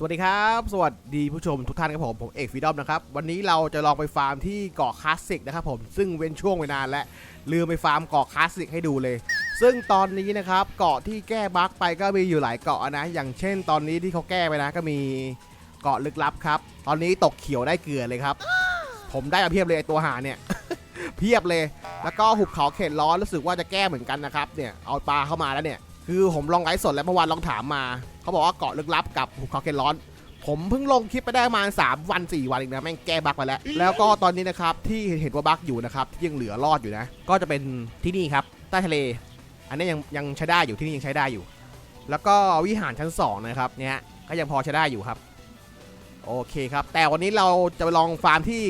สวัสดีครับ สวัสดีผู้ชมทุกท่านครับผม ผมเอกฟีดอมนะครับ วันนี้เราจะลองไปฟาร์มที่เกาะคลาสสิกนะครับผม ซึ่งเว้นช่วงไปนานและลืมไปฟาร์มเกาะคลาสสิกให้ดูเลย ซึ่งตอนนี้นะครับเกาะที่แก้บั๊กไปก็มีอยู่หลายเกาะนะ อย่างเช่น ตอนนี้ที่เขาแก้ไปนะก็มีเกาะลึกลับครับ ตอนนี้ตกเขียวได้เกลือเลยครับ ผมได้มาเพียบเลยไอตัวหาเนี่ย เพียบเลย แล้วก็หุบเขาเขตร้อนรู้สึกว่าจะแก้เหมือนกันนะครับ เนี่ย เอาปลาเข้ามาแล้วเนี่ย คือผมลองไลฟ์สดแล้วเมื่อวานลองถามมา เขาบอกว่าเกาะลึกลับกับหุบเขาเขตร้อน ผมเพิ่งลงคลิปไปได้ประมาณ3วัน 4 วันเองนะแม่งแก้บั๊กไปแล้ว แล้วก็ตอนนี้นะครับที่เห็นว่าบั๊กอยู่นะครับที่ยังเหลือรอดอยู่นะ ก็จะเป็นที่นี่ครับใต้ทะเล อันนี้ยังยังใช้ได้อยู่ที่นี่ยังใช้ได้อยู่ แล้วก็วิหารชั้น2นะครับเนี่ยก็ยังพอใช้ได้อยู่ครับโอเคครับ แต่วันนี้เราจะไปลองฟาร์มที่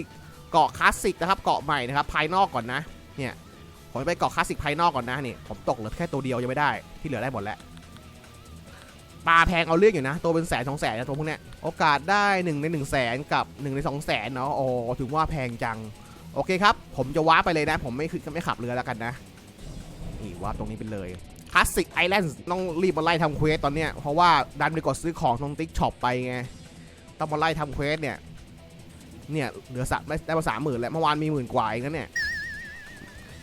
เกาะคลาสสิกนะครับ เกาะใหม่นะครับ ภายนอกก่อนนะ เนี่ย ผมไปเกาะคลาสสิกภายนอกก่อนนะนี่ผมตกเหลือแค่ตัวเดียวยังไม่ได้ที่เหลือได้หมดแล้วปลาแพงเอาเรื่องอยู่นะ ตัวเป็นแสนสองแสนนะตัวพวกเนี้ยโอกาสได้1ใน1นึ่งแสนกับ1ใน2องแสนเนาะโอ้ถึงว่าแพงจัง โอเคครับ ผมจะว้าไปเลยนะ ผมไม่คือไม่ขับเรือแล้วกันนะนี่ว้าตรงนี้ไปเลยคลาสสิกไอแลนด์ต้องรีบมาไล่ทำเควสตอนเนี้ยเพราะว่าดันไปกดซื้อของตรงติ๊กช็อปไปไงต้องมาไล่ทำเควสเนี่ยเนี่ยเหลือสักได้ได้มาสามหมื่นแล้วเมื่อวานมีหมื่นกว่าเองนะเนี่ย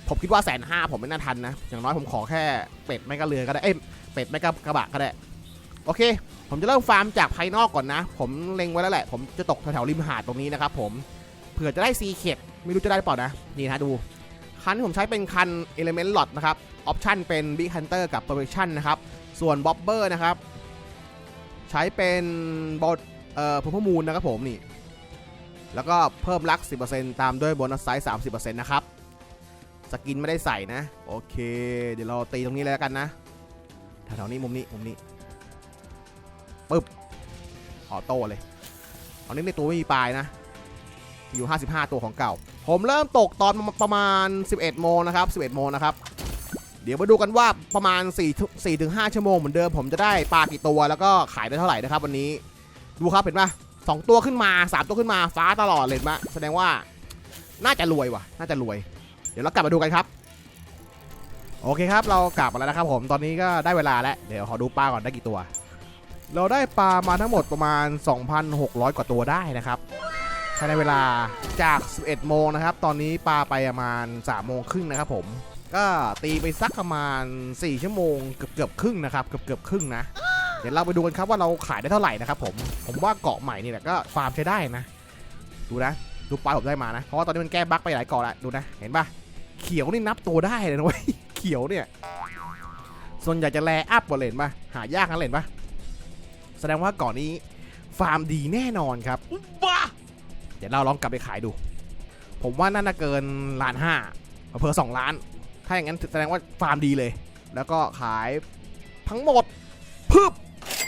ผมคิดว่าแสนห้าผมไม่น่าทันนะ อย่างน้อยผมขอแค่เป็ดไม่ก็เรือก็ได้ เอ้ย เป็ดไม่ก็กระบะก็ได้ โอเค ผมจะเริ่มฟาร์มจากภายนอกก่อนนะ ผมเล็งไว้แล้วแหละ ผมจะตกแถวๆริมหาดตรงนี้นะครับผม เผื่อจะได้ซีเข็ดไม่รู้จะได้หรือเปล่านะ นี่นะดู คันที่ผมใช้เป็นคัน Element Lot นะครับ ออปชันเป็น Big Hunter กับ Perfection นะครับ ส่วน Bobber นะครับ ใช้เป็นบอดเอ่อพ u พมูลนะครับผมนี่ แล้วก็เพิ่มลัก 10%ตามด้วยโบนัสไซส์30%นะครับ สกินไม่ได้ใส่นะ โอเค เดี๋ยวเราตีตรงนี้เลยแล้วกันนะแถวๆนี้มุมนี้มุมนี้ปึ๊บออโต้เลยตอนนี้ในตัวไม่มีปลายนะ อยู่ 55 ตัวของเก่า ผมเริ่มตกตอนประมาณ 11 โมงนะครับ11 โมงนะครับ เดี๋ยวมาดูกันว่าประมาณ4 4ถึง5ชั่วโมงเหมือนเดิม ผมจะได้ปลากี่ตัวแล้วก็ขายได้เท่าไหร่นะครับวันนี้ ดูครับเห็นปะสองตัวขึ้นมา 3 ตัวขึ้นมาฟ้าตลอดเลยเห็นปะแสดงว่าน่าจะรวยว่ะ น่าจะรวย เดี๋ยวเรากลับมาดูกันครับ โอเคครับ เรากลับมาแล้วนะครับผมตอนนี้ก็ได้เวลาแล้ว เดี๋ยวขอดูปลาก่อนได้กี่ตัว เราได้ปลามาทั้งหมดประมาณ 2,600 กว่าตัวได้นะครับภายในเวลาจาก 11 โมงนะครับ ตอนนี้ปลาไปประมาณ 3 โมงครึ่งนะครับผม ก็ตีไปสักประมาณ 4 ชั่วโมงเกือบเกือบครึ่งนะครับ เกือบเกือบครึ่งนะ เดี๋ยวเราไปดูกันครับว่าเราขายได้เท่าไหร่นะครับผม ผมว่าเกาะใหม่นี่แหละก็ฟาร์มใช้ได้นะ ดูนะ ดูปลาผมได้มานะ เพราะว่าตอนนี้มันแก้บั๊กไปหลายเกาะแล้ว ดูนะ เห็นปะ เขียวนี่นับตัวได้เลยนะเว้ยเขียวเนี่ย ส่วนใหญ่จะแลอัพบอลเลนปะหายากนะเลนปะแสดงว่าก่อนนี้ฟาร์มดีแน่นอนครับบ้าเดี๋ยวเราลองกลับไปขายดู ผมว่าน่าจะเกินล้านห้าเพิ่สองล้าน ถ้าอย่างนั้นแสดงว่าฟาร์มดีเลย แล้วก็ขายทั้งหมดพึบ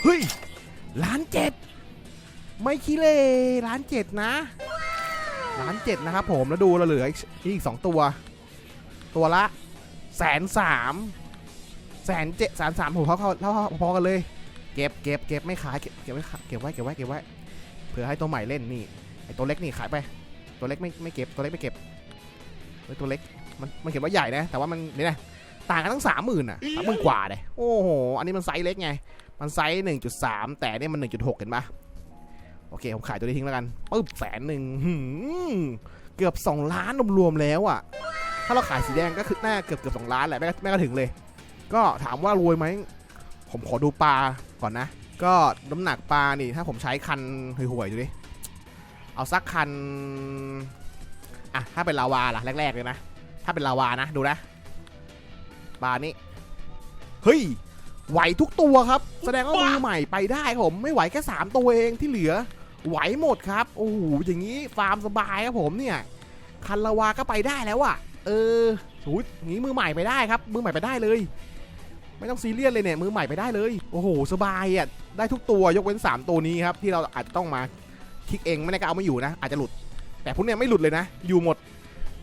เฮ้ยล้านเจ็ดไม่ขี้เลยล้านเจ็ดนะล้านเจ็ดนะครับผมแล้วดูเราเหลืออีกอีกสองตัว ตัวละแสนสามแสนเจ็ดแสนสามผมเท่าเท่าพอกันเลย เก็บเก็บเก็บไม่ขายเก็บเก็บไว้ขายเก็บไว้เก็บไว้เก็บไว้เผื่อให้ตัวใหม่เล่นนี่ไอตัวเล็กนี่ขายไป ตัวเล็กไม่ไม่เก็บตัวเล็กไม่เก็บเฮ้ยตัวเล็กมันมันเขียนว่าใหญ่นะแต่ว่ามันนี่นะต่างกันตั้งสามหมื่นอะสามหมื่นกว่าเลยโอ้โหอันนี้มันไซส์เล็กไง มันไซส์หนึ่งจุดสามแต่เนี่ยมันหนึ่งจุดหกเห็นปะโอเคผมขายตัวนี้ทิ้งแล้วกันปึ๊บแสนหนึ่งหืมเกือบสองล้านรวมๆแล้วอะ ถ้าเราขายสีแดงก็คือน่าเกือบเกือบสองล้านแหละแม่แม่ก็ถึงเลย ก็ถามว่ารวยไหม ผมขอดูปลาก่อนนะ ก็น้ำหนักปลานี่ถ้าผมใช้คันห่วยๆดูดิ เอาสักคัน อะ ถ้าเป็นลาวาล่ะแรกๆเลยนะ ถ้าเป็นลาวานะดูนะ ปลานี้ เฮ้ย ไหวทุกตัวครับ แสดงว่ามือใหม่ไปได้ผม ไม่ไหวแค่3ตัวเองที่เหลือ ไหวหมดครับ โอ้โห อย่างนี้ฟาร์มสบายครับผมเนี่ย คันลาวาก็ไปได้แล้วอะ เออหูยอย่างนี้มือใหม่ไปได้ครับ มือใหม่ไปได้เลย ไม่ต้องซีเรียสเลยเนี่ย มือใหม่ไปได้เลย โอ้โห สบายอะ ได้ทุกตัวยกเว้น 3 ตัวนี้ครับ ที่เราอาจจะต้องมาคลิกเองไม่ได้ก็เอาไม่อยู่นะ อาจจะหลุด แต่พวกเนี้ยไม่หลุดเลยนะ อยู่หมด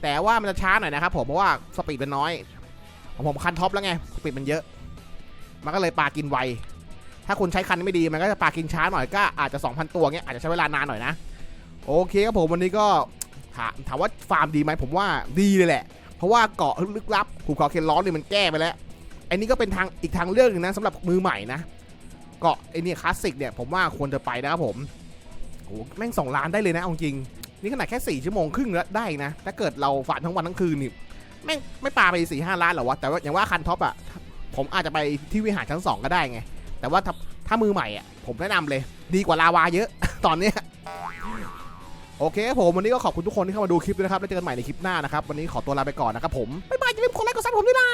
แต่ว่ามันจะช้าหน่อยนะครับผม เพราะว่าสปีดมันน้อย ของผมคันท็อปแล้วไง สปีดมันเยอะ มันก็เลยปากินไว ถ้าคุณใช้คันไม่ดี มันก็จะปากินช้าหน่อย ก็อาจจะ 2,000 ตัวเงี้ย อาจจะใช้เวลานานหน่อยนะ โอเคครับผมวันนี้ก็ ถามถามว่าฟาร์มดีไหมผมว่าดีเลยแหละ เพราะว่าเกาะลึกลับภูเขาเคนร้อนเนี่ยมันแก้ไปแล้วอันนี้ก็เป็นทางอีกทางเลือกหนึงนะสำหรับมือใหม่นะเกาะไอเนี่คลาสสิกเนี่ยผมว่าควรจะไปนะครับผมโอ้แม่งสองล้านได้เลยนะเอาจริง นี่ขนาดแค่สี่ชั่วโมงครึ่งแล้วได้นะถ้าเกิดเราฝันทั้งวันทั้งคืนนี่แม่งไม่ปาไปสี่ห้าล้านหรอวะแต่ว่าอย่างว่าคันท็อปอะผมอาจจะไปที่วิหารชั้นสองก็ได้ไง แต่ว่าถ้าถ้ามือใหม่อะผมแนะนำเลย ดีกว่าลาวาเยอะ ตอนเนี้ย โอเคครับผมวันนี้ก็ขอบคุณทุกคนที่เข้ามาดูคลิปด้วยนะครับ แล้วเจอกันใหม่ในคลิปหน้านะครับ วันนี้ขอตัวลาไปก่อนนะครับผม บ๊ายบายอย่าลืมกดไลค์กดซับผมด้วยนะ